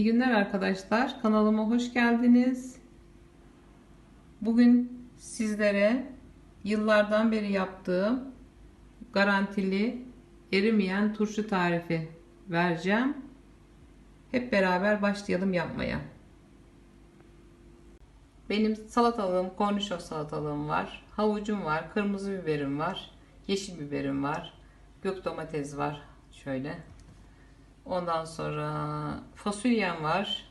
İyi günler arkadaşlar. Kanalıma hoş geldiniz. Bugün sizlere yıllardan beri yaptığım garantili erimeyen turşu tarifi vereceğim. Hep beraber başlayalım yapmaya. Benim salatalığım, kornişon salatalığım var. Havucum var, kırmızı biberim var, yeşil biberim var, gök domates var. Şöyle. Ondan sonra fasulyem var.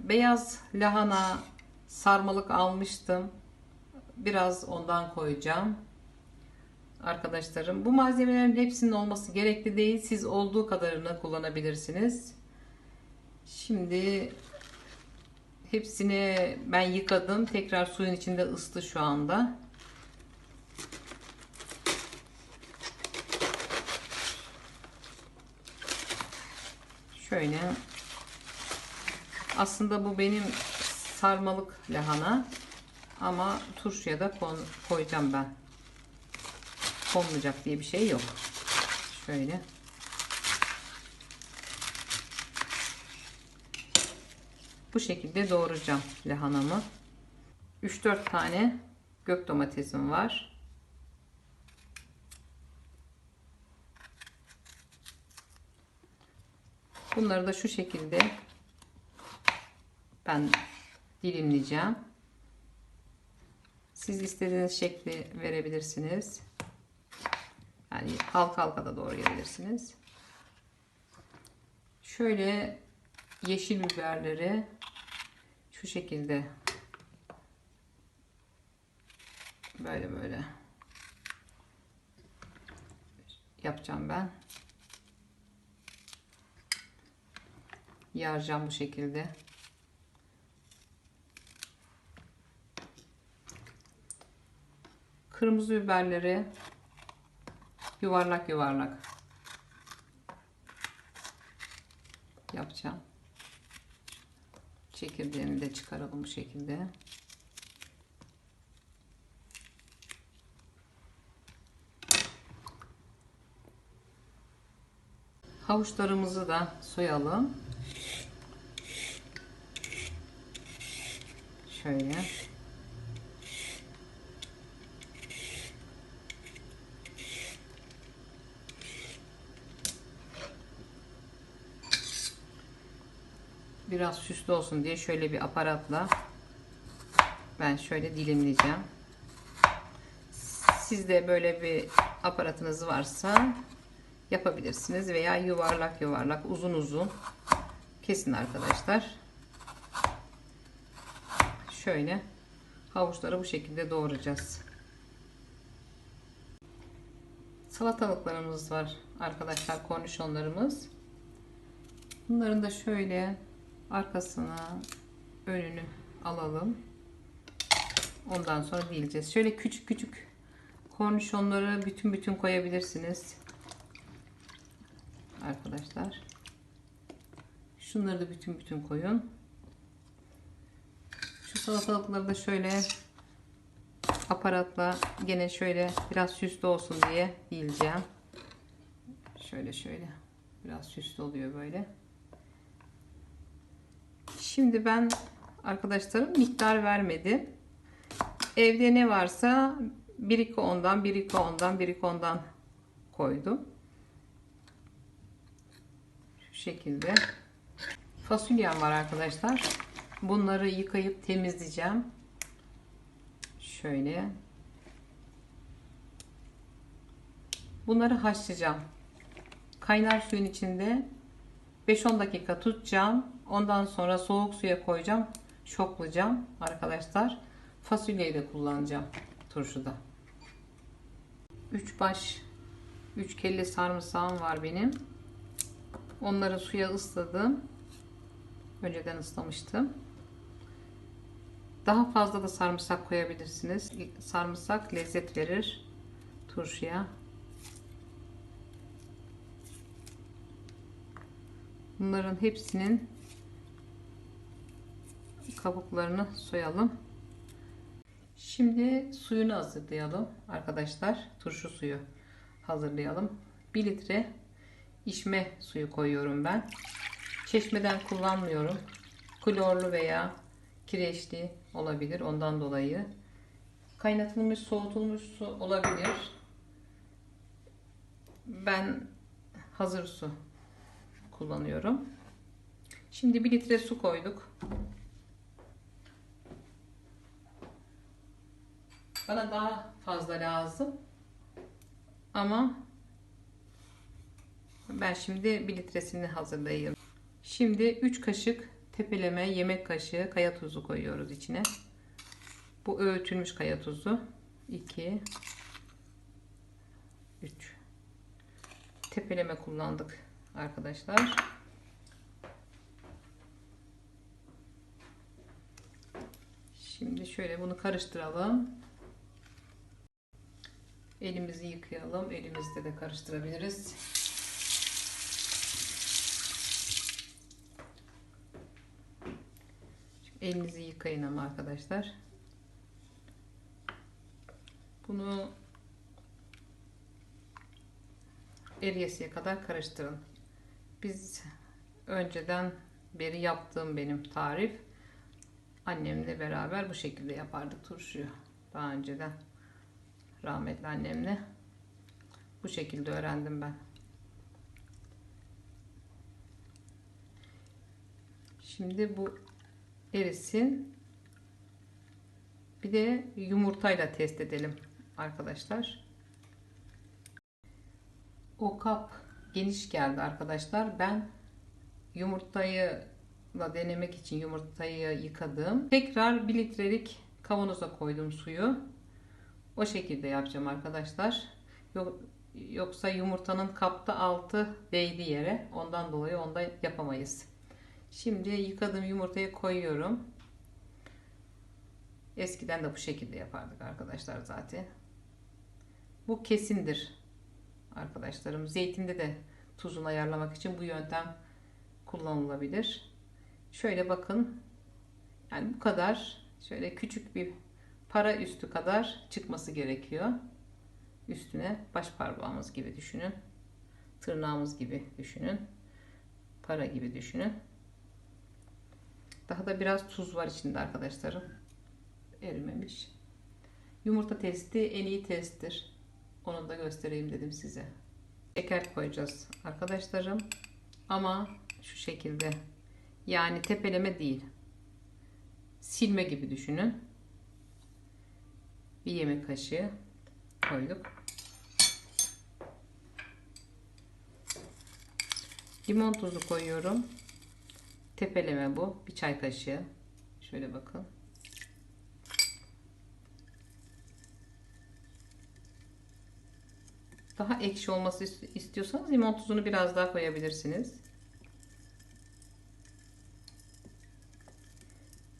Beyaz lahana sarmalık almıştım. Biraz ondan koyacağım. Arkadaşlarım bu malzemelerin hepsinin olması gerekli değil. Siz olduğu kadarını kullanabilirsiniz. Şimdi hepsini ben yıkadım. Tekrar suyun içinde ıstı şu anda. Şöyle. Aslında bu benim sarmalık lahana. Ama turşuya da koyacağım ben. Konmayacak diye bir şey yok. Şöyle. Bu şekilde doğrayacağım lahanamı. 3-4 tane gök domatesim var. Bunları da şu şekilde ben dilimleyeceğim. Siz istediğiniz şekli verebilirsiniz. Yani halka halka da doğrayabilirsiniz. Şöyle yeşil biberleri şu şekilde böyle böyle yapacağım ben. Yaracağım bu şekilde. Kırmızı biberleri yuvarlak yuvarlak yapacağım. Çekirdeğini de çıkaralım bu şekilde. Havuçlarımızı da soyalım. Şöyle. Biraz süslü olsun diye şöyle bir aparatla ben şöyle dilimleyeceğim. Sizde böyle bir aparatınız varsa yapabilirsiniz veya yuvarlak yuvarlak uzun uzun kesin arkadaşlar şöyle havuçları bu şekilde doğrayacağız. Salatalıklarımız var arkadaşlar kornişonlarımız. Bunların da şöyle arkasına önünü alalım. Ondan sonra dileceğiz. Şöyle küçük küçük kornişonları bütün bütün koyabilirsiniz. Arkadaşlar. Şunları da bütün bütün koyun. Salatalıkları da şöyle aparatla gene şöyle biraz süslü olsun diye dileceğim. Şöyle şöyle biraz süslü oluyor böyle. Şimdi ben arkadaşlarım miktar vermedi. Evde ne varsa 1 2 ondan 1 2 ondan 1 2 ondan koydum. Şu şekilde. Fasulyem var arkadaşlar. Bunları yıkayıp temizleyeceğim. Şöyle. Bunları haşlayacağım. Kaynar suyun içinde 5-10 dakika tutacağım. Ondan sonra soğuk suya koyacağım. Şoklayacağım arkadaşlar. Fasulyeyi de kullanacağım turşuda. 3 baş 3 kelle sarımsağım var benim. Onları suya ısladım. Önceden ıslamıştım. Daha fazla da sarımsak koyabilirsiniz. Sarımsak lezzet verir turşuya. Bunların hepsinin kabuklarını soyalım. Şimdi suyunu hazırlayalım arkadaşlar. Turşu suyu hazırlayalım. 1 litre içme suyu koyuyorum ben. Çeşmeden kullanmıyorum. Klorlu veya kireçli olabilir ondan dolayı. Kaynatılmış, soğutulmuş su olabilir. Ben hazır su kullanıyorum. Şimdi 1 litre su koyduk. Bana daha fazla lazım. Ama ben şimdi 1 litresini hazırlayayım. Şimdi 3 kaşık tepeleme yemek kaşığı kaya tuzu koyuyoruz içine. Bu öğütülmüş kaya tuzu. 2 3 Tepeleme kullandık arkadaşlar. Şimdi şöyle bunu karıştıralım. Elimizi yıkayalım. Elimizde de karıştırabiliriz. Elinizi yıkayın ama arkadaşlar. Bunu eriyesiye kadar karıştırın. Biz önceden beri yaptığım benim tarif. Annemle beraber bu şekilde yapardık turşuyu. Daha önceden rahmetli annemle bu şekilde öğrendim ben. Şimdi bu erisin. Bir de yumurtayla test edelim arkadaşlar. O kap geniş geldi arkadaşlar. Ben yumurtayı da denemek için yumurtayı yıkadım. Tekrar 1 litrelik kavanoza koydum suyu. O şekilde yapacağım arkadaşlar. Yok, yoksa yumurtanın kapta altı değdi yere. Ondan dolayı onda yapamayız. Şimdi yıkadığım yumurtayı koyuyorum. Eskiden de bu şekilde yapardık arkadaşlar zaten. Bu kesindir arkadaşlarım. Zeytinde de tuzunu ayarlamak için bu yöntem kullanılabilir. Şöyle bakın. Yani bu kadar şöyle küçük bir para üstü kadar çıkması gerekiyor. Üstüne baş parmağımız gibi düşünün. Tırnağımız gibi düşünün. Para gibi düşünün. Daha da biraz tuz var içinde arkadaşlarım. Erimemiş. Yumurta testi en iyi testtir. Onu da göstereyim dedim size. Şeker koyacağız arkadaşlarım. Ama şu şekilde. Yani tepeleme değil. Silme gibi düşünün. Bir yemek kaşığı koyduk. Limon tuzu koyuyorum. Tepeleme bu. Bir çay kaşığı. Şöyle bakın. Daha ekşi olması istiyorsanız limon tuzunu biraz daha koyabilirsiniz.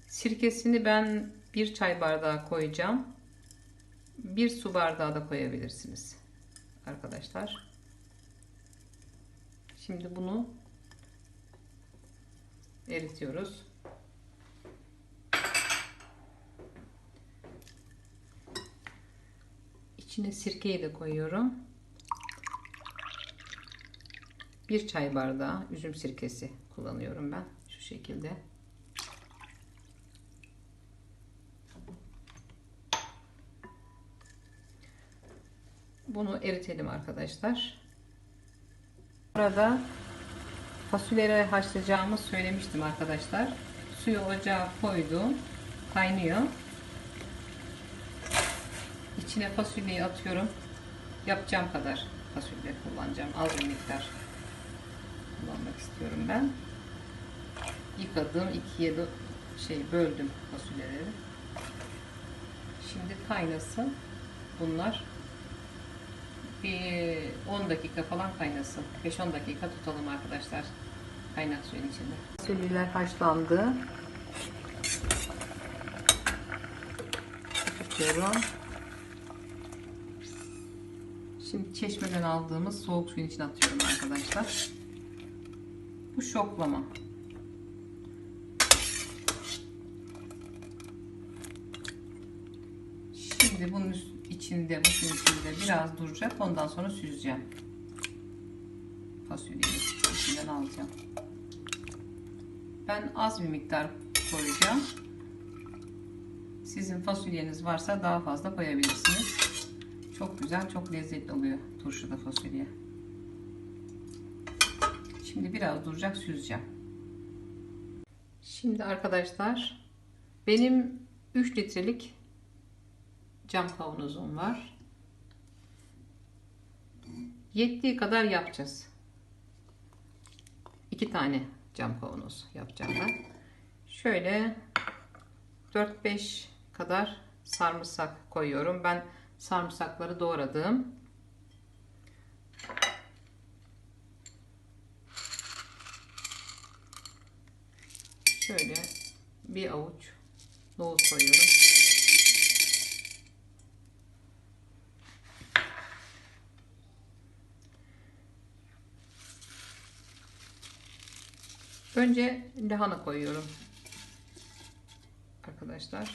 Sirkesini ben bir çay bardağı koyacağım. Bir su bardağı da koyabilirsiniz. Arkadaşlar. Şimdi bunu eritiyoruz. İçine sirkeyi de koyuyorum. Bir çay bardağı üzüm sirkesi kullanıyorum ben. Şu şekilde. Bunu eritelim arkadaşlar. Burada fasulyeleri haşlayacağımı söylemiştim arkadaşlar. Suyu ocağa koydum. Kaynıyor. İçine fasulyeyi atıyorum. Yapacağım kadar fasulye kullanacağım. Az bir miktar kullanmak istiyorum ben. Yıkadım. ikiye de şey böldüm fasulyeleri. Şimdi kaynasın. Bunlar bir 10 dakika falan kaynasın. 5-10 dakika tutalım arkadaşlar. Kaynak suyun içinde. Fasulyeler haşlandı. Tutuyorum. Şimdi çeşmeden aldığımız soğuk suyun içine atıyorum arkadaşlar. Bu şoklama. Şimdi bunun içinde, bu suyun içinde biraz duracak. Ondan sonra süzeceğim. Fasulyeyi içinden alacağım. Ben az bir miktar koyacağım. Sizin fasulyeniz varsa daha fazla koyabilirsiniz. Çok güzel, çok lezzetli oluyor turşuda fasulye. Şimdi biraz duracak süzeceğim. Şimdi arkadaşlar benim 3 litrelik cam kavanozum var. Yettiği kadar yapacağız. 2 tane cam kavanoz yapacağım ben. Şöyle 4-5 kadar sarımsak koyuyorum. Ben sarımsakları doğradım. Şöyle bir avuç nohut koyuyorum. Önce lahana koyuyorum. Arkadaşlar.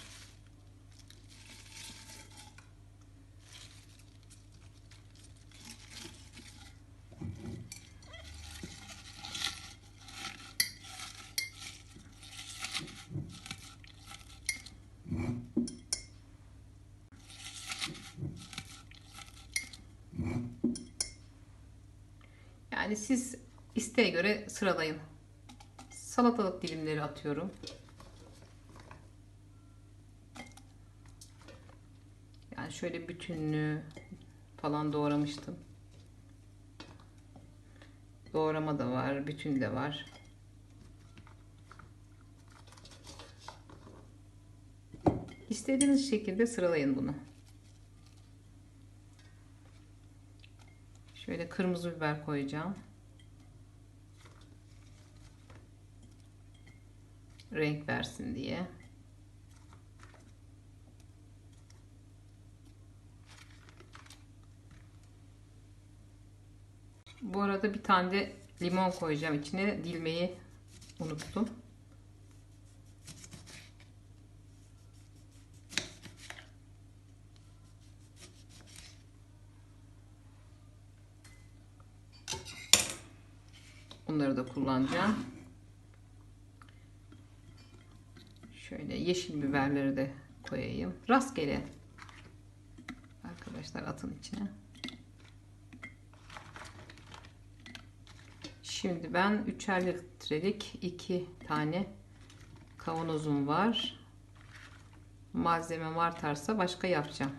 Yani siz isteğe göre sıralayın. Salatalık dilimleri atıyorum. Yani şöyle bütünlüğü falan doğramıştım. Doğrama da var, bütün de var. İstediğiniz şekilde sıralayın bunu. Şöyle kırmızı biber koyacağım. Renk versin diye. Bu arada bir tane de limon koyacağım içine. Dilmeyi unuttum. Bunları da kullanacağım. Şöyle yeşil biberleri de koyayım. Rastgele arkadaşlar atın içine. Şimdi ben 3'er litrelik 2 tane kavanozum var. Malzemem artarsa başka yapacağım.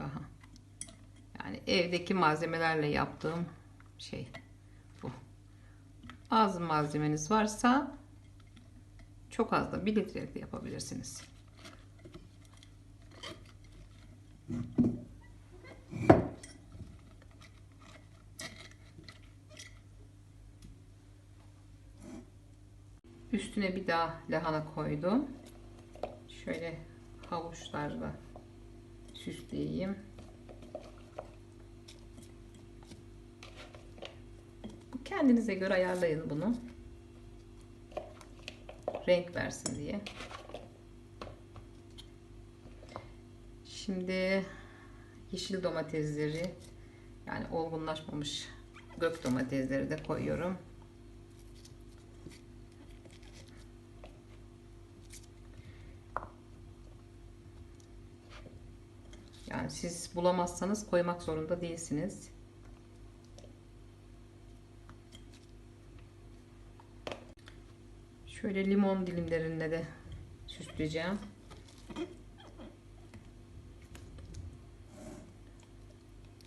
Aha. Yani evdeki malzemelerle yaptığım şey bu. Az malzemeniz varsa çok az da 1 litrelik de yapabilirsiniz. Üstüne bir daha lahana koydum. Şöyle havuçlarla süsleyeyim. Kendinize göre ayarlayın bunu renk versin diye. Şimdi yeşil domatesleri yani olgunlaşmamış gök domatesleri de koyuyorum. Yani siz bulamazsanız koymak zorunda değilsiniz. Şöyle limon dilimlerine de süsleyeceğim.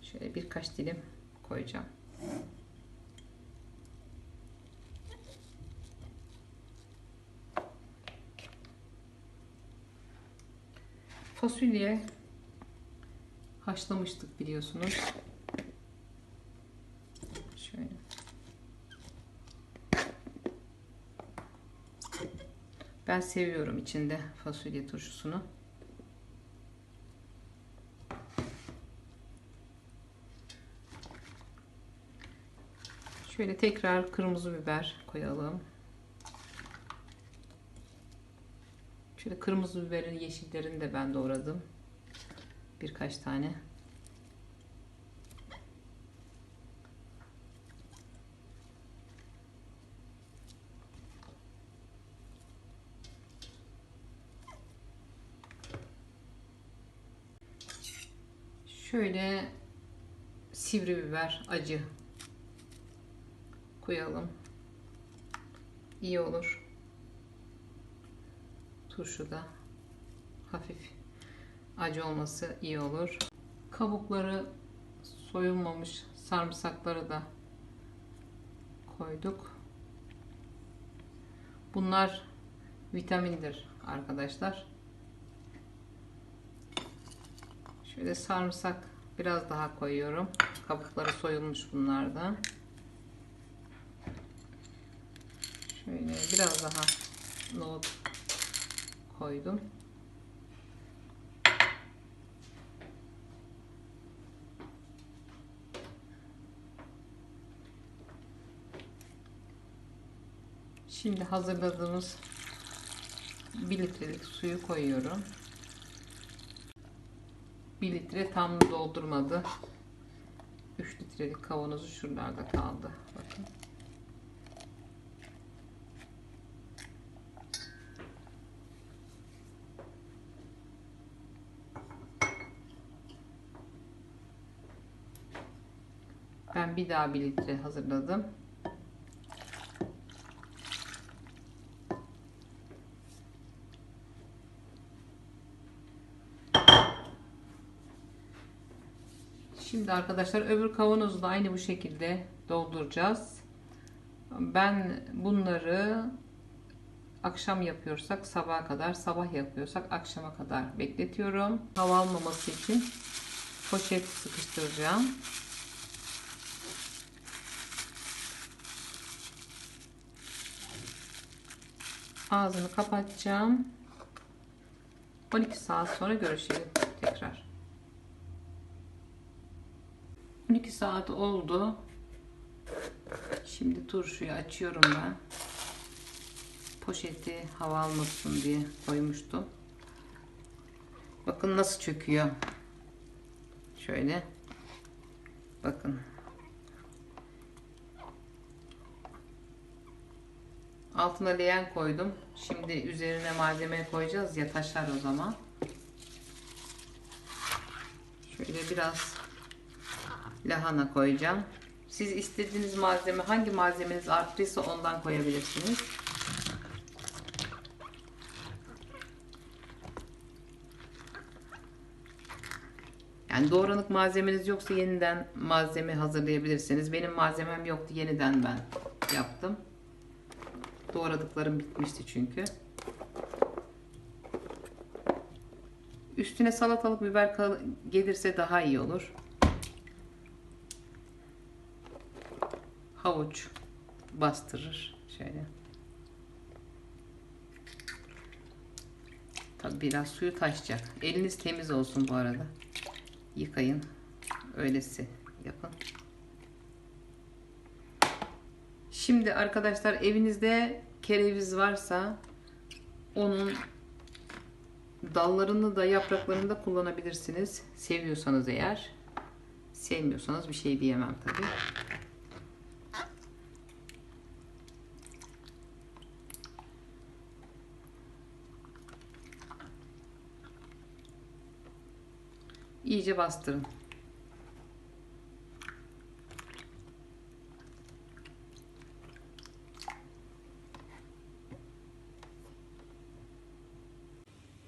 Şöyle birkaç dilim koyacağım. Fasulye haşlamıştık biliyorsunuz. Şöyle. Ben seviyorum içinde fasulye turşusunu. Şöyle tekrar kırmızı biber koyalım. Şöyle kırmızı biberin yeşillerini de ben doğradım. Birkaç tane. Şöyle sivri biber acı koyalım. İyi olur. Turşu da hafif acı olması iyi olur. Kabukları soyulmamış sarımsakları da koyduk. Bunlar vitamindir arkadaşlar. Şöyle sarımsak biraz daha koyuyorum. Kabukları soyulmuş bunlardan. Şöyle biraz daha nohut koydum. Şimdi hazırladığımız 1 litrelik suyu koyuyorum. 1 litre tam doldurmadı. 3 litrelik kavanozu şuralarda kaldı. Bakın. Ben bir daha 1 litre hazırladım. Şimdi arkadaşlar öbür kavanozu da aynı bu şekilde dolduracağız. Ben bunları akşam yapıyorsak sabaha kadar, sabah yapıyorsak akşama kadar bekletiyorum. Hava almaması için poşet sıkıştıracağım. Ağzını kapatacağım. 12 saat sonra görüşelim tekrar. 12 saat oldu. Şimdi turşuyu açıyorum ben. Poşeti hava almasın diye koymuştum. Bakın nasıl çöküyor. Şöyle. Bakın. Altına leğen koydum. Şimdi üzerine malzeme koyacağız ya taşar o zaman. Şöyle biraz lahana koyacağım. Siz istediğiniz malzeme hangi malzemeniz arttıysa ondan koyabilirsiniz. Yani doğranık malzemeniz yoksa yeniden malzeme hazırlayabilirsiniz. Benim malzemem yoktu. Yeniden ben yaptım. Doğradıklarım bitmişti çünkü. Üstüne salatalık biber gelirse daha iyi olur. Havuç bastırır şöyle. Tabi biraz suyu taşacak. Eliniz temiz olsun bu arada. Yıkayın. Öylesi yapın. Şimdi arkadaşlar evinizde kereviz varsa onun dallarını da yapraklarını da kullanabilirsiniz. Seviyorsanız eğer. Sevmiyorsanız bir şey diyemem tabi. İyice bastırın.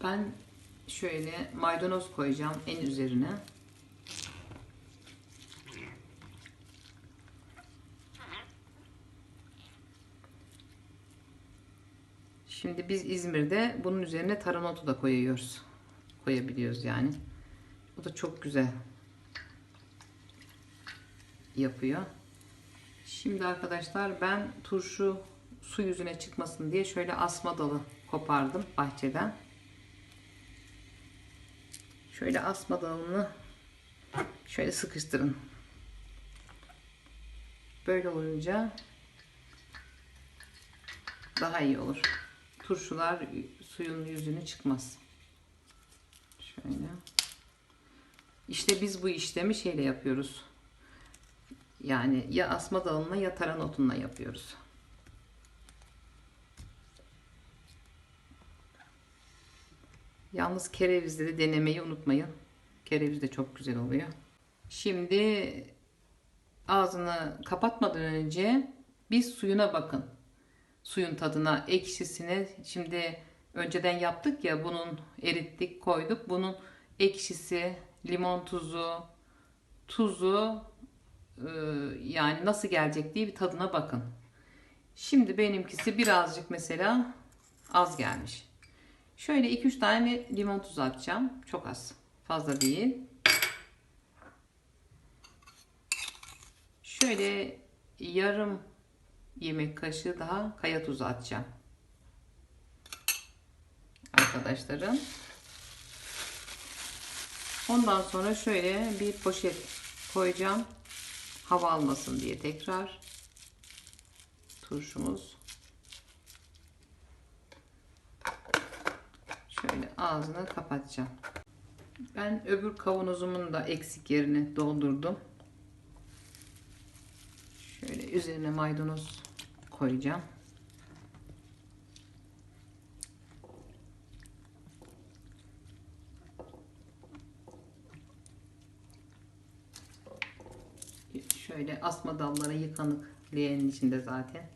Ben şöyle maydanoz koyacağım en üzerine. Şimdi biz İzmir'de bunun üzerine tarhanotu da koyuyoruz. Koyabiliyoruz yani. Bu da çok güzel yapıyor. Şimdi arkadaşlar ben turşu su yüzüne çıkmasın diye şöyle asma dalı kopardım bahçeden. Şöyle asma dalını şöyle sıkıştırın. Böyle olunca daha iyi olur. Turşular suyun yüzüne çıkmaz. Şöyle. İşte biz bu işlemi şeyle yapıyoruz. Yani ya asma dalına ya taranotunla yapıyoruz. Yalnız kerevizde de denemeyi unutmayın. Kereviz de çok güzel oluyor. Şimdi ağzını kapatmadan önce bir suyuna bakın. Suyun tadına, ekşisine. Şimdi önceden yaptık ya bunun erittik, koyduk. Bunun ekşisi, limon tuzu, tuzu e, yani nasıl gelecek diye bir tadına bakın. Şimdi benimkisi birazcık mesela az gelmiş. Şöyle 2-3 tane limon tuzu atacağım. Çok az. Fazla değil. Şöyle yarım yemek kaşığı daha kaya tuzu atacağım. Arkadaşlarım. Ondan sonra şöyle bir poşet koyacağım. Hava almasın diye tekrar. Turşumuz. Şöyle ağzını kapatacağım. Ben öbür kavanozumun da eksik yerini doldurdum. Şöyle üzerine maydanoz koyacağım. Şöyle asma dalları yıkanık leğenin içinde zaten.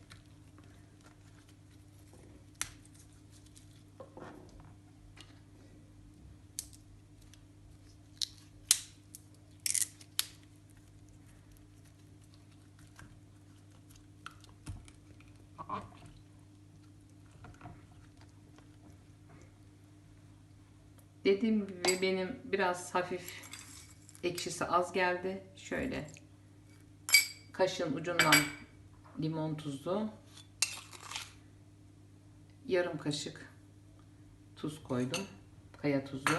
Dediğim gibi benim biraz hafif ekşisi az geldi. Şöyle kaşın ucundan limon tuzu yarım kaşık tuz koydum. Kaya tuzu.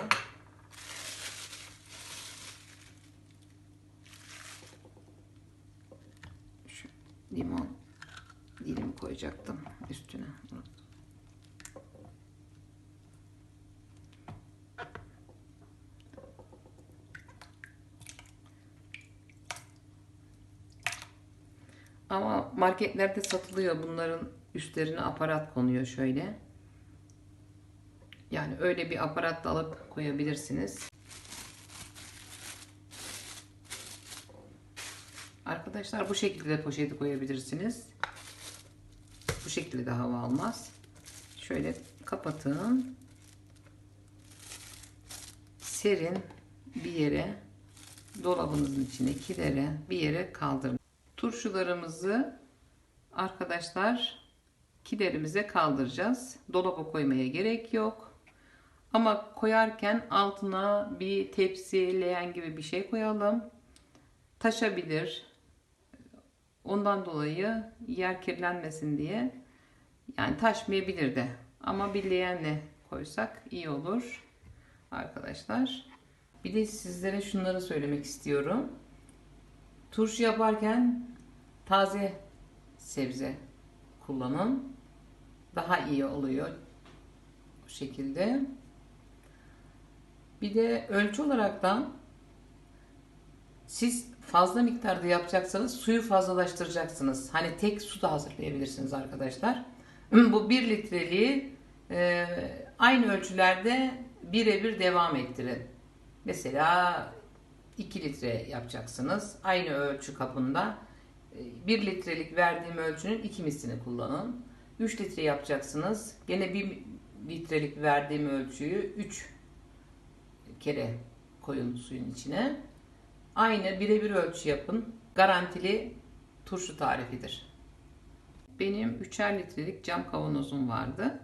Limon dilim koyacaktım üstüne. Unuttum. Ama marketlerde satılıyor bunların üstlerine aparat konuyor şöyle. Yani öyle bir aparat da alıp koyabilirsiniz. Arkadaşlar bu şekilde de poşeti koyabilirsiniz. Bu şekilde de hava almaz. Şöyle kapatın. Serin bir yere dolabınızın içine kilere bir yere kaldırın. Turşularımızı arkadaşlar kiderimize kaldıracağız. Dolaba koymaya gerek yok. Ama koyarken altına bir tepsi, leğen gibi bir şey koyalım. Taşabilir. Ondan dolayı yer kirlenmesin diye. Yani taşmayabilir de. Ama bir leğenle koysak iyi olur. Arkadaşlar. Bir de sizlere şunları söylemek istiyorum. Turşu yaparken taze sebze kullanın. Daha iyi oluyor. Bu şekilde. Bir de ölçü olarak da siz fazla miktarda yapacaksanız suyu fazlalaştıracaksınız. Hani tek su da hazırlayabilirsiniz arkadaşlar. Bu 1 litreliği e, aynı ölçülerde birebir devam ettirin. Mesela 2 litre yapacaksınız. Aynı ölçü kabında 1 litrelik verdiğim ölçünün 2 mislini kullanın. 3 litre yapacaksınız. Gene 1 litrelik verdiğim ölçüyü 3 kere koyun suyun içine. Aynı birebir ölçü yapın. Garantili turşu tarifidir. Benim 3'er litrelik cam kavanozum vardı.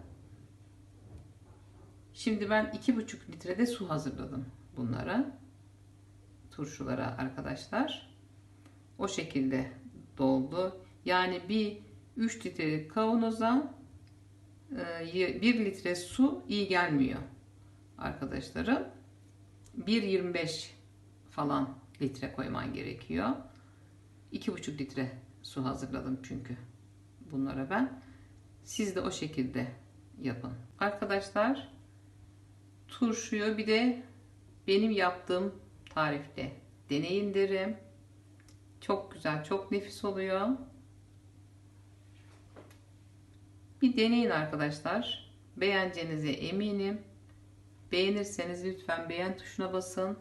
Şimdi ben 2,5 litrede su hazırladım bunlara. Turşulara arkadaşlar. O şekilde doldu. Yani bir 3 litrelik kavanoza 1 litre su iyi gelmiyor arkadaşlarım. 1.25 falan litre koyman gerekiyor. 2,5 litre su hazırladım çünkü bunlara ben. Siz de o şekilde yapın. Arkadaşlar turşuyu bir de benim yaptığım tarifte deneyin derim. Çok güzel, çok nefis oluyor. Bir deneyin arkadaşlar. Beğeneceğinize eminim. Beğenirseniz lütfen beğen tuşuna basın.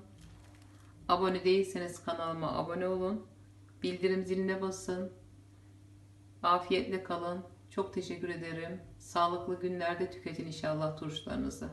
Abone değilseniz kanalıma abone olun. Bildirim ziline basın. Afiyetle kalın. Çok teşekkür ederim. Sağlıklı günlerde tüketin inşallah turşularınızı.